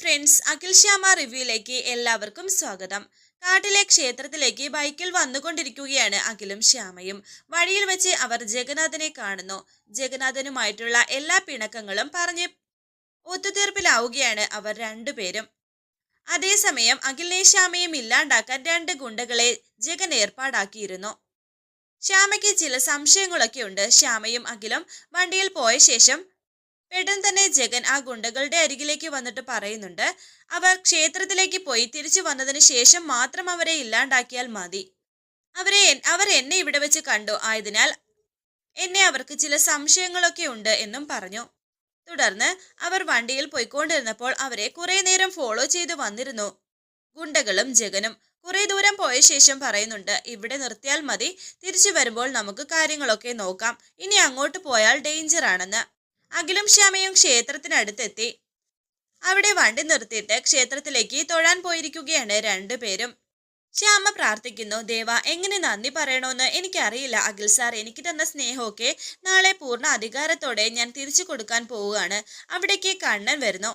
Friends Akhil Shyama റിവ്യൂയിലേക്ക് എല്ലാവർക്കും സ്വാഗതം. കാട്ടിലെ ക്ഷേത്രത്തിലേക്ക് ബൈക്കിൽ വന്നുകൊണ്ടിരിക്കുകയാണ് അഖിലും ശ്യാമയും. വഴിയിൽ വെച്ച് അവർ ജഗന്നാഥനെ കാണുന്നു. ജഗന്നാഥനുമായിട്ടുള്ള എല്ലാ പിണക്കങ്ങളും പറഞ്ഞ് ഒത്തുതീർപ്പിലാവുകയാണ് അവർ രണ്ടുപേരും. അതേസമയം അഖിലിനെ ശ്യാമയും ഇല്ലാണ്ടാക്കാൻ രണ്ട് ഗുണ്ടകളെ ജഗൻ ഏർപ്പാടാക്കിയിരുന്നു. ശ്യാമയ്ക്ക് ചില സംശയങ്ങളൊക്കെ ഉണ്ട് ശ്യാമയും അഖിലും വണ്ടിയിൽ പോയ ശേഷം പെട്ടെന്ന് തന്നെ ജഗൻ ആ ഗുണ്ടകളുടെ അരികിലേക്ക് വന്നിട്ട് പറയുന്നുണ്ട് അവർ ക്ഷേത്രത്തിലേക്ക് പോയി തിരിച്ചു വന്നതിന് ശേഷം മാത്രം അവരെ ഇല്ലാണ്ടാക്കിയാൽ മതി. അവരെ അവർ എന്നെ ഇവിടെ വെച്ച് കണ്ടു. ആയതിനാൽ എന്നെ അവർക്ക് ചില സംശയങ്ങളൊക്കെ ഉണ്ട് എന്നും പറഞ്ഞു. തുടർന്ന് അവർ വണ്ടിയിൽ പോയിക്കൊണ്ടിരുന്നപ്പോൾ അവരെ കുറെ നേരം ഫോളോ ചെയ്ത് വന്നിരുന്നു. ഗുണ്ടകളും ജഗനും കുറെ ദൂരം പോയ ശേഷം പറയുന്നുണ്ട് ഇവിടെ നിർത്തിയാൽ മതി. തിരിച്ചു വരുമ്പോൾ നമുക്ക് കാര്യങ്ങളൊക്കെ നോക്കാം. ഇനി അങ്ങോട്ട് പോയാൽ ഡേഞ്ചർ ആണെന്ന് അഖിലും ശ്യാമയും ക്ഷേത്രത്തിനടുത്തെത്തി. അവിടെ വണ്ടി നിർത്തിയിട്ട് ക്ഷേത്രത്തിലേക്ക് തൊഴാൻ പോയിരിക്കുകയാണ് രണ്ടുപേരും. ശ്യാമ പ്രാർത്ഥിക്കുന്നു ദേവ എങ്ങനെ നന്ദി പറയണമെന്ന് എനിക്കറിയില്ല. അഖിൽ സാർ എനിക്ക് തന്ന സ്നേഹമൊക്കെ നാളെ പൂർണ അധികാരത്തോടെ ഞാൻ തിരിച്ചു കൊടുക്കാൻ പോവുകയാണ്. അവിടേക്ക് കണ്ണൻ വരുന്നു.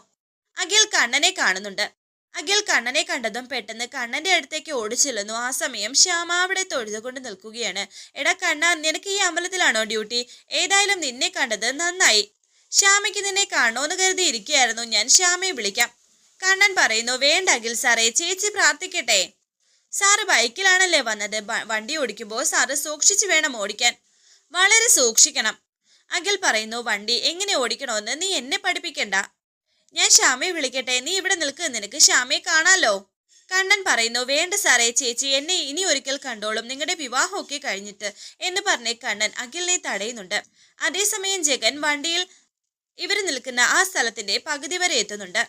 അഖിൽ കണ്ണനെ കാണുന്നുണ്ട്. അഖിൽ കണ്ണനെ കണ്ടതും പെട്ടെന്ന് കണ്ണന്റെ അടുത്തേക്ക് ഓടിച്ചെല്ലുന്നു. ആ സമയം ശ്യാമ അവിടെ തൊഴുതുകൊണ്ട് നിൽക്കുകയാണ്. എടാ കണ്ണ നിനക്ക് ഈ അമ്പലത്തിലാണോ ഡ്യൂട്ടി? ഏതായാലും നിന്നെ കണ്ടത് നന്നായി. ശ്യാമയ്ക്ക് നിന്നെ കാണുമെന്ന് കരുതി ഇരിക്കുകയായിരുന്നു ഞാൻ ശ്യാമയെ വിളിക്കാം. കണ്ണൻ പറയുന്നു വേണ്ട അഖിൽ സാറേ ചേച്ചി പ്രാർത്ഥിക്കട്ടെ. സാറ് ബൈക്കിലാണല്ലേ വന്നത്. വണ്ടി ഓടിക്കുമ്പോൾ സാറ് സൂക്ഷിച്ചു വേണം ഓടിക്കാൻ. വളരെ സൂക്ഷിക്കണം. അഖിൽ പറയുന്നു വണ്ടി എങ്ങനെ ഓടിക്കണമെന്ന് നീ എന്നെ പഠിപ്പിക്കണ്ട. ഞാൻ ശ്യാമയെ വിളിക്കട്ടെ. നീ ഇവിടെ നിൽക്ക്. നിനക്ക് ശ്യാമയെ കാണാലോ. കണ്ണൻ പറയുന്നു വേണ്ട സാറേ ചേച്ചി എന്നെ ഇനി ഒരിക്കൽ കണ്ടോളും. നിങ്ങളുടെ വിവാഹമൊക്കെ കഴിഞ്ഞിട്ട്. എന്ന് പറഞ്ഞ് കണ്ണൻ അഖിലിനെ തടയുന്നുണ്ട്. അതേസമയം ജഗൻ വണ്ടിയിൽ ഇവർ നിൽക്കുന്ന ആ സ്ഥലത്തിന്റെ പകുതി വരെ എത്തുന്നുണ്ട്.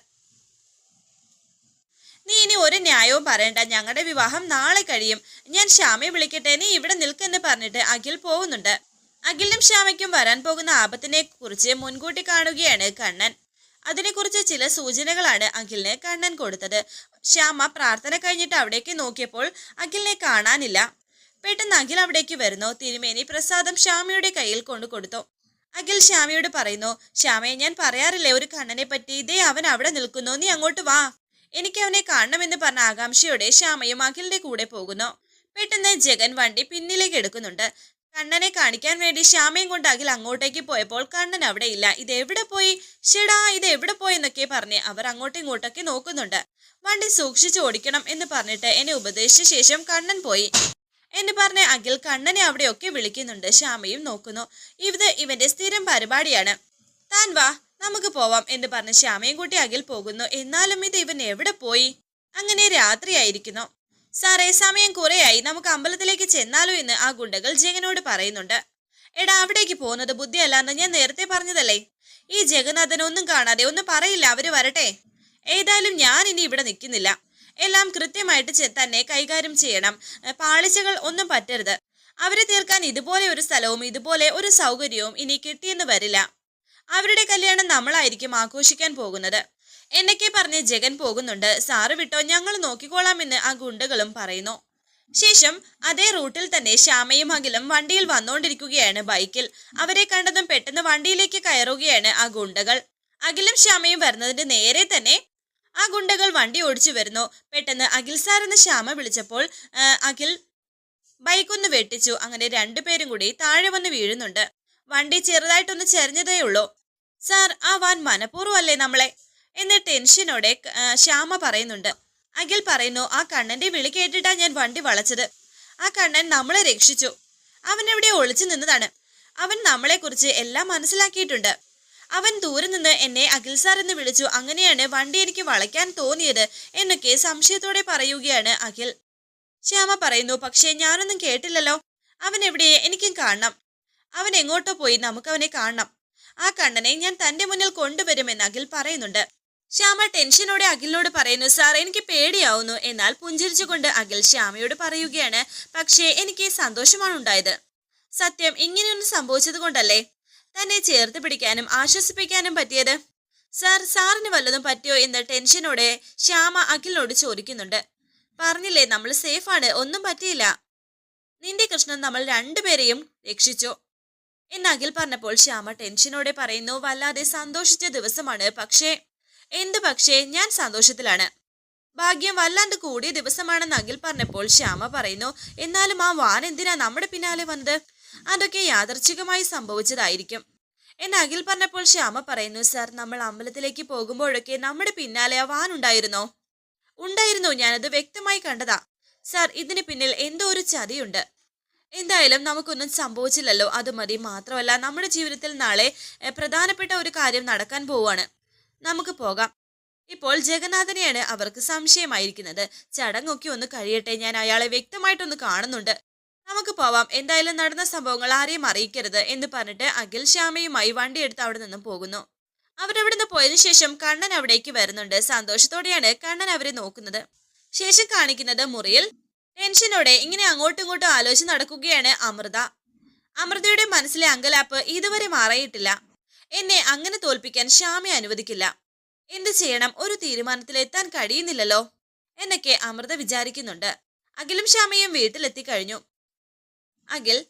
നീ ഇനി ഒരു ന്യായവും പറയണ്ട. ഞങ്ങളുടെ വിവാഹം നാളെ കഴിയും. ഞാൻ ശ്യാമയെ വിളിക്കട്ടെ. നീ ഇവിടെ നിൽക്കെന്ന് പറഞ്ഞിട്ട് അഖിൽ പോകുന്നുണ്ട്. അഖിലിനും ശ്യാമയ്ക്കും വരാൻ പോകുന്ന ആപത്തിനെ കുറിച്ച് മുൻകൂട്ടി കാണുകയാണ് കണ്ണൻ. അതിനെക്കുറിച്ച് ചില സൂചനകളാണ് അഖിലിന് കണ്ണൻ കൊടുത്തത്. ശ്യാമ പ്രാർത്ഥന കഴിഞ്ഞിട്ട് അവിടേക്ക് നോക്കിയപ്പോൾ അഖിലിനെ കാണാനില്ല. പെട്ടെന്ന് അഖിൽ അവിടേക്ക് വരുന്നു. തിരുമേനി പ്രസാദം ശ്യാമയുടെ കയ്യിൽ കൊണ്ടു കൊടുത്തു അഖിൽ ശ്യാമയോട് പറയുന്നു ശ്യാമയെ ഞാൻ പറയാറില്ലേ ഒരു കണ്ണനെ പറ്റി. ഇതേ അവൻ അവിടെ നിൽക്കുന്നു. നീ അങ്ങോട്ട് വാ. എനിക്ക് അവനെ കാണണമെന്ന് പറഞ്ഞ ആകാംക്ഷയോടെ ശ്യാമയും അഖിലിന്റെ കൂടെ പോകുന്നു. പെട്ടെന്ന് ജഗൻ വണ്ടി പിന്നിലേക്ക് എടുക്കുന്നുണ്ട്. കണ്ണനെ കാണിക്കാൻ വേണ്ടി ശ്യാമയും കൊണ്ട് അഖിൽ അങ്ങോട്ടേക്ക് പോയപ്പോൾ കണ്ണൻ അവിടെ ഇല്ല. ഇത് എവിടെ പോയി? ഷെടാ ഇത് എവിടെ പോയി? എന്നൊക്കെ പറഞ്ഞ് അവർ അങ്ങോട്ടും ഇങ്ങോട്ടൊക്കെ നോക്കുന്നുണ്ട്. വണ്ടി സൂക്ഷിച്ചു ഓടിക്കണം എന്ന് പറഞ്ഞിട്ട് എന്നെ ഉപദേശിച്ച ശേഷം കണ്ണൻ പോയി. എന്ന് പറഞ്ഞ് അഖിൽ കണ്ണനെ അവിടെയൊക്കെ വിളിക്കുന്നുണ്ട്. ശ്യാമയും നോക്കുന്നു. ഇത് ഇവന്റെ സ്ഥിരം പരിപാടിയാണ്. താൻ വാ നമുക്ക് പോവാം എന്ന് പറഞ്ഞ് ശ്യാമയും കൂട്ടി അഖിൽ പോകുന്നു. എന്നാലും ഇത് ഇവൻ എവിടെ പോയി? അങ്ങനെ രാത്രിയായിരിക്കുന്നു സാറേ സമയം കുറേയായി. നമുക്ക് അമ്പലത്തിലേക്ക് ചെന്നാലോ എന്ന് ആ ഗുണ്ടകൾ ജഗനോട് പറയുന്നുണ്ട്. എടാ അവിടേക്ക് പോകുന്നത് ബുദ്ധിയല്ലാന്ന് ഞാൻ നേരത്തെ പറഞ്ഞതല്ലേ? ഈ ജഗന്നാഥൻ ഒന്നും കാണാതെ ഒന്നും പറയില്ല. അവർ വരട്ടെ. ഏതായാലും ഞാൻ ഇനി ഇവിടെ നിൽക്കുന്നില്ല. എല്ലാം കൃത്യമായിട്ട് തന്നെ കൈകാര്യം ചെയ്യണം. പാളിച്ചകൾ ഒന്നും പറ്റരുത്. അവരെ തീർക്കാൻ ഇതുപോലെ ഒരു സ്ഥലവും ഇതുപോലെ ഒരു സൗകര്യവും ഇനി കിട്ടിയെന്ന് വരില്ല. അവരുടെ കല്യാണം നമ്മളായിരിക്കും ആഘോഷിക്കാൻ പോകുന്നത്. എന്നൊക്കെ പറഞ്ഞ് ജഗൻ പോകുന്നുണ്ട്. സാറ് വിട്ടോ ഞങ്ങൾ നോക്കിക്കോളാമെന്ന് ആ ഗുണ്ടകളും പറയുന്നു. ശേഷം അതേ റൂട്ടിൽ തന്നെ ശ്യാമയും അഖിലും വണ്ടിയിൽ വന്നുകൊണ്ടിരിക്കുകയാണ് ബൈക്കിൽ. അവരെ കണ്ടതും പെട്ടെന്ന് വണ്ടിയിലേക്ക് കയറുകയാണ് ആ ഗുണ്ടകൾ. അഖിലും ശ്യാമയും വരുന്നതിന്റെ നേരെ തന്നെ ആ ഗുണ്ടകൾ വണ്ടി ഓടിച്ചു വരുന്നു. പെട്ടെന്ന് അഖിൽ സാർ എന്ന് ശ്യാമ വിളിച്ചപ്പോൾ അഖിൽ ബൈക്കൊന്ന് വെട്ടിച്ചു. അങ്ങനെ രണ്ടു പേരും കൂടി താഴെ വന്ന് വീഴുന്നുണ്ട്. വണ്ടി ചെറുതായിട്ടൊന്ന് ചെറിഞ്ഞതേ ഉള്ളൂ. സാർ ആ വാൻ മനഃപൂർവമല്ലേ നമ്മളെ? എന്ന് ടെൻഷനോടെ ശ്യാമ പറയുന്നുണ്ട്. അഖിൽ പറയുന്നു ആ കണ്ണന്റെ വിളി കേട്ടിട്ടാ ഞാൻ വണ്ടി വളച്ചത്. ആ കണ്ണൻ നമ്മളെ രക്ഷിച്ചു. അവൻ എവിടെ ഒളിച്ചു നിന്നതാണ്. അവൻ നമ്മളെക്കുറിച്ച് എല്ലാം മനസ്സിലാക്കിയിട്ടുണ്ട്. അവൻ ദൂരെ നിന്ന് എന്നെ അഖിൽ സാർ എന്ന് വിളിച്ചു. അങ്ങനെയാണ് വണ്ടി എനിക്ക് വളയ്ക്കാൻ തോന്നിയത് എന്നൊക്കെ സംശയത്തോടെ പറയുകയാണ് അഖിൽ. ശ്യാമ പറയുന്നു പക്ഷേ ഞാനൊന്നും കേട്ടില്ലല്ലോ. അവൻ എവിടെ എനിക്കും കാണണം. അവൻ എങ്ങോട്ടോ പോയി നമുക്ക് അവനെ കാണണം. ആ കണ്ണനെ ഞാൻ തന്റെ മുന്നിൽ കൊണ്ടുവരുമെന്ന് അഖിൽ പറയുന്നുണ്ട്. ശ്യാമ ടെൻഷനോടെ അഖിലിനോട് പറയുന്നു സാർ എനിക്ക് പേടിയാവുന്നു. എന്നാൽ പുഞ്ചിരിച്ചുകൊണ്ട് അഖിൽ ശ്യാമയോട് പറയുകയാണ് പക്ഷേ എനിക്ക് സന്തോഷമാണ് ഉണ്ടായത്. സത്യം ഇങ്ങനെയൊന്നും സംഭവിച്ചത് കൊണ്ടല്ലേ തന്നെ ചേർത്ത് പിടിക്കാനും ആശ്വസിപ്പിക്കാനും പറ്റിയത്? സാർ സാറിന് വല്ലതും പറ്റിയോ എന്ന ടെൻഷനോടെ ശ്യാമ അഖിലിനോട് ചോദിക്കുന്നുണ്ട്. പറഞ്ഞില്ലേ നമ്മൾ സേഫാണ് ഒന്നും പറ്റിയില്ല. നിന്റെ കൃഷ്ണൻ നമ്മൾ രണ്ടുപേരെയും രക്ഷിച്ചു. എന്ന് അഖിൽ പറഞ്ഞപ്പോൾ ശ്യാമ ടെൻഷനോടെ പറയുന്നു വല്ലാതെ സന്തോഷിച്ച ദിവസമാണ് പക്ഷേ എന്ത് പക്ഷേ ഞാൻ സന്തോഷത്തിലാണ്. ഭാഗ്യം വല്ലാണ്ട് കൂടിയ ദിവസമാണെന്ന് അഖിൽ പറഞ്ഞപ്പോൾ ശ്യാമ പറയുന്നു എന്നാലും ആ വാൻ എന്തിനാ നമ്മുടെ പിന്നാലെ വന്നത്? അതൊക്കെ യാദർച്ഛികമായി സംഭവിച്ചതായിരിക്കും. എന്ന് അഖിൽ പറഞ്ഞപ്പോൾ ശ്യാമ പറയുന്നു സർ നമ്മൾ അമ്പലത്തിലേക്ക് പോകുമ്പോഴൊക്കെ നമ്മുടെ പിന്നാലെ ആ വാൻ ഉണ്ടായിരുന്നോ? ഉണ്ടായിരുന്നു. ഞാനത് വ്യക്തമായി കണ്ടതാ. സർ ഇതിന് പിന്നിൽ എന്തോ ഒരു ചതിയുണ്ട്. എന്തായാലും നമുക്കൊന്നും സംഭവിച്ചില്ലല്ലോ. അത് മതി. മാത്രമല്ല നമ്മുടെ ജീവിതത്തിൽ നാളെ പ്രധാനപ്പെട്ട ഒരു കാര്യം നടക്കാൻ പോവാണ്. നമുക്ക് പോകാം. ഇപ്പോൾ ജഗന്നാഥനെയാണ് അവർക്ക് സംശയമായിരിക്കുന്നത്. ചടങ്ങൊക്കെ ഒന്ന് കഴിയട്ടെ. ഞാൻ അയാളെ വ്യക്തമായിട്ടൊന്ന് കാണുന്നുണ്ട്. നമുക്ക് പോവാം. എന്തായാലും നടന്ന സംഭവങ്ങൾ ആരെയും അറിയിക്കരുത് എന്ന് പറഞ്ഞിട്ട് അഖിൽ ശ്യാമയുമായി വണ്ടിയെടുത്ത് അവിടെ നിന്നും പോകുന്നു. അവരവിടുന്ന് പോയതിനു ശേഷം കണ്ണൻ അവിടേക്ക് വരുന്നുണ്ട്. സന്തോഷത്തോടെയാണ് കണ്ണൻ അവരെ നോക്കുന്നത്. ശേഷം കാണിക്കുന്നത് മുറിയിൽ ടെൻഷനോടെ ഇങ്ങനെ അങ്ങോട്ടും ഇങ്ങോട്ടും ആലോചിച്ച് നടക്കുകയാണ് അമൃത. അമൃതയുടെ മനസ്സിലെ അങ്കലാപ്പ് ഇതുവരെ മാറിയിട്ടില്ല. എന്നെ അങ്ങനെ തോൽപ്പിക്കാൻ ശ്യാമയെ അനുവദിക്കില്ല. എന്ത് ചെയ്യണം? ഒരു തീരുമാനത്തിലെത്താൻ കഴിയുന്നില്ലല്ലോ എന്നൊക്കെ അമൃത വിചാരിക്കുന്നുണ്ട്. അഖിലും ശ്യാമയും വീട്ടിലെത്തി കഴിഞ്ഞു അഖിൽ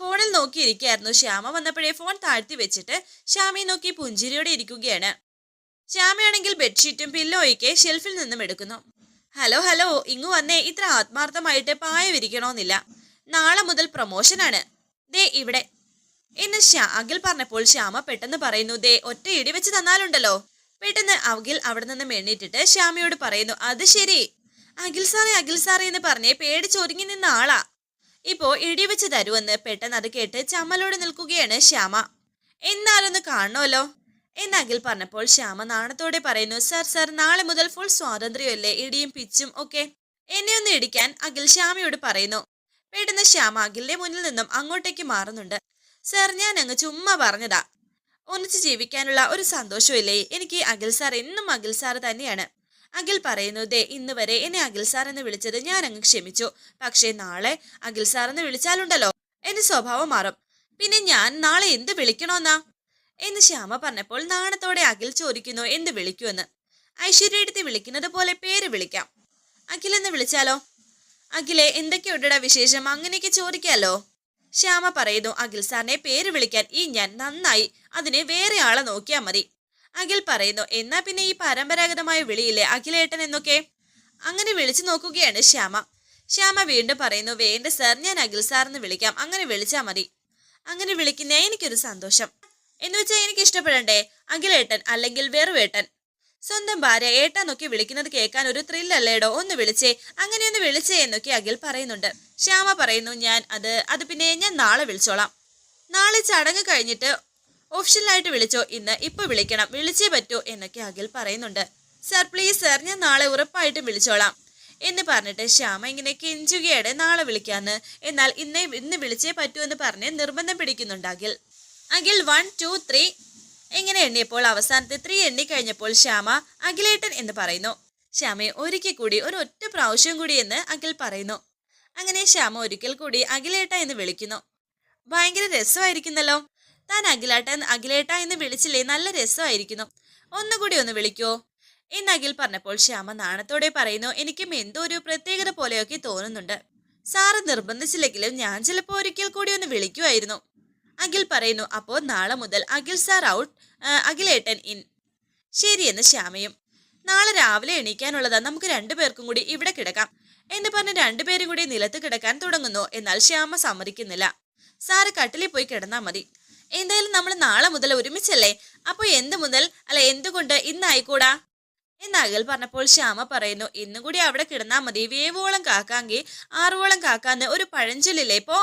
ഫോണിൽ നോക്കിയിരിക്കുകയായിരുന്നു ശ്യാമ. വന്നപ്പോഴേ ഫോൺ താഴ്ത്തി വെച്ചിട്ട് ശ്യാമയെ നോക്കി പുഞ്ചിരിയോടെ ഇരിക്കുകയാണ്. ശ്യാമയാണെങ്കിൽ ബെഡ്ഷീറ്റും പില്ലോയൊക്കെ ഷെൽഫിൽ നിന്നും എടുക്കുന്നു. ഹലോ ഹലോ ഇങ്ങു വന്നേ. ഇത്ര ആത്മാർത്ഥമായിട്ട് പായ വിരിക്കണമെന്നില്ല നാളെ മുതൽ പ്രൊമോഷനാണ് ദേ ഇവിടെ. എന്ന് ശ്യാ അഖിൽ പറഞ്ഞപ്പോൾ ശ്യാമ പെട്ടെന്ന് പറയുന്നു ദേ ഒറ്റ ഇടി വെച്ച് തന്നാലുണ്ടല്ലോ. പെട്ടെന്ന് അഖിൽ അവിടെ നിന്ന് എണ്ണീറ്റിട്ട് ശ്യാമയോട് പറയുന്നു അത് ശരി. അഖിൽ സാറേ അഖിൽ സാറേ എന്ന് പറഞ്ഞേ പേടിച്ചൊരുങ്ങി നിന്ന ആളാ. ഇപ്പോ ഇടി വെച്ച് തരുമെന്ന് പെട്ടെന്ന് അത് കേട്ട് ചമ്മലോട് നിൽക്കുകയാണ് ശ്യാമ. എന്നാലൊന്ന് കാണണമല്ലോ. എന്ന് പറഞ്ഞപ്പോൾ ശ്യാമ നാണത്തോടെ പറയുന്നു സർ സർ നാളെ മുതൽ ഫുൾ സ്വാതന്ത്ര്യമല്ലേ? ഇടിയും പിച്ചും ഒക്കെ എന്നെ ഒന്ന് ഇടിക്കാൻ. അഖിൽ ശ്യാമയോട് പറയുന്നു. പെട്ടെന്ന് ശ്യാമ അഖിലിന്റെ മുന്നിൽ നിന്നും അങ്ങോട്ടേക്ക് മാറുന്നുണ്ട്. സർ ഞാൻ അങ്ങ് ചുമ്മാ പറഞ്ഞതാ. ഒന്നിച്ച് ജീവിക്കാനുള്ള ഒരു സന്തോഷമില്ലേ? എനിക്ക് അഖിൽ സാർ എന്നും അഖിൽ സാർ തന്നെയാണ്. അഖിൽ പറയുന്നു ദേ ഇന്ന് വരെ എന്നെ അഖിൽ സാർ എന്ന് വിളിച്ചത് ഞാൻ അങ്ങ് ക്ഷമിച്ചു. പക്ഷേ നാളെ അഖിൽ സാർ എന്ന് വിളിച്ചാലുണ്ടല്ലോ എന്റെ സ്വഭാവം മാറും. പിന്നെ ഞാൻ നാളെ എന്ത് വിളിക്കണോന്നാ? എന്ന് ശ്യാമ പറഞ്ഞപ്പോൾ നാണത്തോടെ അഖിൽ ചോദിക്കുന്നു എന്ത് വിളിക്കുമെന്ന്? ഐശ്വര്യടുത്ത് വിളിക്കുന്നത് പോലെ പേര് വിളിക്കാം. അഖിൽ എന്ന് വിളിച്ചാലോ? അഖിലെ എന്തൊക്കെയുണ്ടടാ വിശേഷം? അങ്ങനെയൊക്കെ ചോദിക്കാലോ? ശ്യാമ പറയുന്നു അഖിൽ സാറിനെ പേര് വിളിക്കാൻ ഈ ഞാൻ നന്നായി. അതിനെ വേറെ ആളെ നോക്കിയാൽ മതി. അഖിൽ പറയുന്നു എന്നാ പിന്നെ ഈ പരമ്പരാഗതമായ വിളിയില്ലേ? അഖിലേട്ടൻ എന്നൊക്കെ? അങ്ങനെ വിളിച്ചു നോക്കുകയാണ് ശ്യാമ. ശ്യാമ വീണ്ടും പറയുന്നു വേണ്ട സർ ഞാൻ അഖിൽ സാർ വിളിക്കാം. അങ്ങനെ വിളിച്ചാ മതി. അങ്ങനെ വിളിക്കുന്ന എനിക്കൊരു സന്തോഷം. എന്ന് വെച്ചാൽ എനിക്ക് ഇഷ്ടപ്പെടണ്ടേ? അഖിലേട്ടൻ അല്ലെങ്കിൽ വെറുവേട്ടൻ സ്വന്തം ഭാര്യ ഏട്ടാന്നൊക്കെ വിളിക്കുന്നത് കേൾക്കാൻ ഒരു ത്രില്ലല്ലേടോ? ഒന്ന് വിളിച്ചേ അങ്ങനെ ഒന്ന് വിളിച്ചേ എന്നൊക്കെ അഖിൽ പറയുന്നുണ്ട്. ശ്യാമ പറയുന്നു ഞാൻ അത് അത് പിന്നെ ഞാൻ നാളെ വിളിച്ചോളാം. നാളെ ചടങ്ങ് കഴിഞ്ഞിട്ട് ഒഫീഷ്യലായിട്ട് വിളിച്ചോ? ഇന്ന് ഇപ്പൊ വിളിക്കണം. വിളിച്ചേ പറ്റൂ എന്നൊക്കെ അഖിൽ പറയുന്നുണ്ട്. സർ പ്ലീസ് സർ ഞാൻ നാളെ ഉറപ്പായിട്ടും വിളിച്ചോളാം. എന്ന് പറഞ്ഞിട്ട് ശ്യാമ ഇങ്ങനെ കെഞ്ചുകയാണ് നാളെ വിളിക്കാന്ന്. എന്നാൽ ഇന്ന് ഇന്ന് വിളിച്ചേ പറ്റൂ എന്ന് പറഞ്ഞ് നിർബന്ധം പിടിക്കുന്നുണ്ട് Akhil. Akhil one two three എങ്ങനെ എണ്ണിയപ്പോൾ അവസാനത്തെ ത്രീ എണ്ണി കഴിഞ്ഞപ്പോൾ ശ്യാമ അഖിലേട്ടൻ എന്ന് പറയുന്നു. ശ്യാമയെ ഒരിക്കൽ കൂടി ഒരു ഒറ്റ പ്രാവശ്യം കൂടി എന്ന് അഖിൽ പറയുന്നു. അങ്ങനെ ശ്യാമ ഒരിക്കൽ കൂടി അഖിലേട്ട എന്ന് വിളിക്കുന്നു. ഭയങ്കര രസമായിരിക്കുന്നല്ലോ. താൻ അഖിലേട്ട അഖിലേട്ട എന്ന് വിളിച്ചില്ലേ? നല്ല രസമായിരിക്കുന്നു. ഒന്നുകൂടി ഒന്ന് വിളിക്കോ. എന്ന് അഖിൽ പറഞ്ഞപ്പോൾ ശ്യാമ നാണത്തോടെ പറയുന്നു എനിക്കും എന്തോ ഒരു പ്രത്യേകത പോലെയൊക്കെ തോന്നുന്നുണ്ട്. സാറ് നിർബന്ധിച്ചില്ലെങ്കിലും ഞാൻ ചിലപ്പോൾ ഒരിക്കൽ കൂടി ഒന്ന് വിളിക്കുമായിരുന്നു. അഖിൽ പറയുന്നു അപ്പോൾ നാളെ മുതൽ അഖിൽ സാർ ഔട്ട് അഖിലേട്ടൻ ഇൻ. ശരിയെന്ന് ശ്യാമയും നാളെ രാവിലെ എണീക്കാനുള്ളതാ. നമുക്ക് രണ്ടുപേർക്കും കൂടി ഇവിടെ കിടക്കാം. എന്ന് പറഞ്ഞ് രണ്ടുപേരും കൂടി നിലത്ത് കിടക്കാൻ തുടങ്ങുന്നു. എന്നാൽ ശ്യാമ സമ്മതിക്കുന്നില്ല. സാറ് കട്ടിലിൽ പോയി കിടന്നാൽ മതി. എന്തായാലും നമ്മൾ നാളെ മുതൽ ഒരുമിച്ചല്ലേ? അപ്പോൾ എന്ത് മുതൽ? അല്ല എന്തുകൊണ്ട്? ഇന്നായിക്കൂടാ? എന്ന് അകൽ പറഞ്ഞപ്പോൾ ശ്യാമ പറയുന്നു ഇന്നും കൂടി അവിടെ കിടന്നാൽ മതി. വേവോളം കാക്കാങ്കി ആറുവോളം കാക്കാന്ന് ഒരു പഴഞ്ചൊല്ലില്ലേ പോ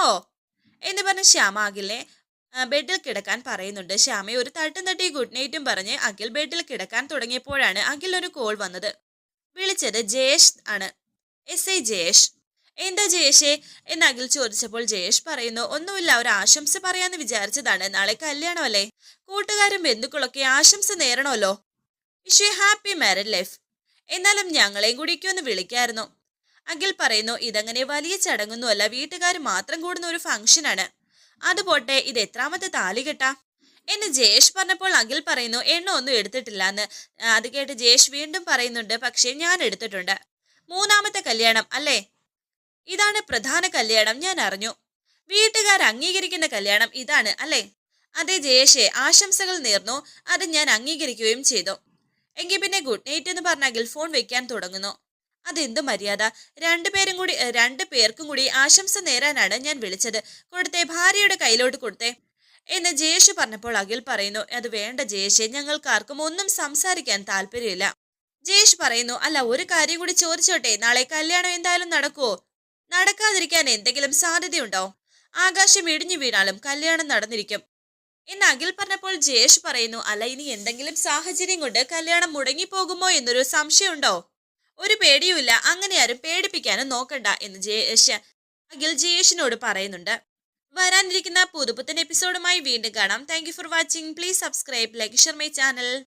എന്ന് പറഞ്ഞ് ശ്യാമ അഖിലെ ബെഡിൽ കിടക്കാൻ പറയുന്നുണ്ട്. ശ്യാമയെ ഒരു തട്ടും തട്ടി ഗുഡ് നൈറ്റും പറഞ്ഞ് അഖിൽ ബെഡിൽ കിടക്കാൻ തുടങ്ങിയപ്പോഴാണ് അഖിൽ ഒരു കോൾ വന്നത്. വിളിച്ചത് ജയേഷ് ആണ്. S I Jayesh. എന്താ ജയേഷേ? എന്ന് അഖിൽ ചോദിച്ചപ്പോൾ ജയേഷ് പറയുന്നു ഒന്നുമില്ല ഒരു ആശംസ പറയാന്ന് വിചാരിച്ചതാണ്. നാളെ കല്യാണമല്ലേ? കൂട്ടുകാരും ബന്ധുക്കളൊക്കെ ആശംസ നേരണമല്ലോ. വിഷ് ഹാപ്പി മാരിഡ് ലൈഫ് എന്നാലും ഞങ്ങളെയും കൂടിയൊക്കെ ഒന്ന് വിളിക്കായിരുന്നു. അഖിൽ പറയുന്നു ഇതങ്ങനെ വലിയ ചടങ്ങൊന്നുമല്ല. വീട്ടുകാർ മാത്രം കൂടുന്ന ഒരു ഫംഗ്ഷനാണ്. അതുപോട്ടെ ഇത് എത്രാമത്തെ താലി കെട്ടാ? എന്ന് ജയേഷ് പറഞ്ഞപ്പോൾ അഖിൽ പറയുന്നു എണ്ണ ഒന്നും എടുത്തിട്ടില്ല എന്ന് അത് കേട്ട് ജയേഷ് വീണ്ടും പറയുന്നുണ്ട് പക്ഷേ ഞാൻ എടുത്തിട്ടുണ്ട്. മൂന്നാമത്തെ കല്യാണം അല്ലേ? ഇതാണ് പ്രധാന കല്യാണം ഞാൻ അറിഞ്ഞു. വീട്ടുകാർ അംഗീകരിക്കുന്ന കല്യാണം ഇതാണ് അല്ലേ? അതെ ജയേഷെ ആശംസകൾ നേർന്നു. അത് ഞാൻ അംഗീകരിക്കുകയും ചെയ്തു. എങ്കിൽ പിന്നെ ഗുഡ് നൈറ്റ് എന്ന് പറഞ്ഞ ഗിൽഫോൺ ഫോൺ വെക്കാൻ തുടങ്ങുന്നു. അതെന്ത് മര്യാദ? രണ്ടുപേരും കൂടി രണ്ടു പേർക്കും കൂടി ആശംസ നേരാനാണ് ഞാൻ വിളിച്ചത്. കൊടുത്തേ ഭാര്യയുടെ കയ്യിലോട്ട് കൊടുത്തേ. എന്ന് ജയേഷ് പറഞ്ഞപ്പോൾ അഖിൽ പറയുന്നു അത് വേണ്ട ജയേഷെ ഞങ്ങൾക്കാർക്കും ഒന്നും സംസാരിക്കാൻ താല്പര്യമില്ല. ജയേഷ് പറയുന്നു അല്ല ഒരു കാര്യം കൂടി ചോദിച്ചോട്ടെ? നാളെ കല്യാണം എന്തായാലും നടക്കുവോ? നടക്കാതിരിക്കാൻ എന്തെങ്കിലും സാധ്യതയുണ്ടോ? ആകാശം ഇടിഞ്ഞു വീണാലും കല്യാണം നടന്നിരിക്കും. എന്ന് അഖിൽ പറഞ്ഞപ്പോൾ ജയേഷ് പറയുന്നു അല്ല ഇനി എന്തെങ്കിലും സാഹചര്യം കൊണ്ട് കല്യാണം മുടങ്ങിപ്പോകുമോ എന്നൊരു സംശയമുണ്ടോ? ഒരു പേടിയുമില്ല അങ്ങനെ ആരും പേടിപ്പിക്കാനും നോക്കണ്ട എന്ന് ജയേഷ് അഖിൽ ജയേഷിനോട് പറയുന്നുണ്ട്. വരാനിരിക്കുന്ന പുതുപുത്തൻ എപ്പിസോഡുമായി വീണ്ടും കാണാം. Thank for watching please subscribe like share my channel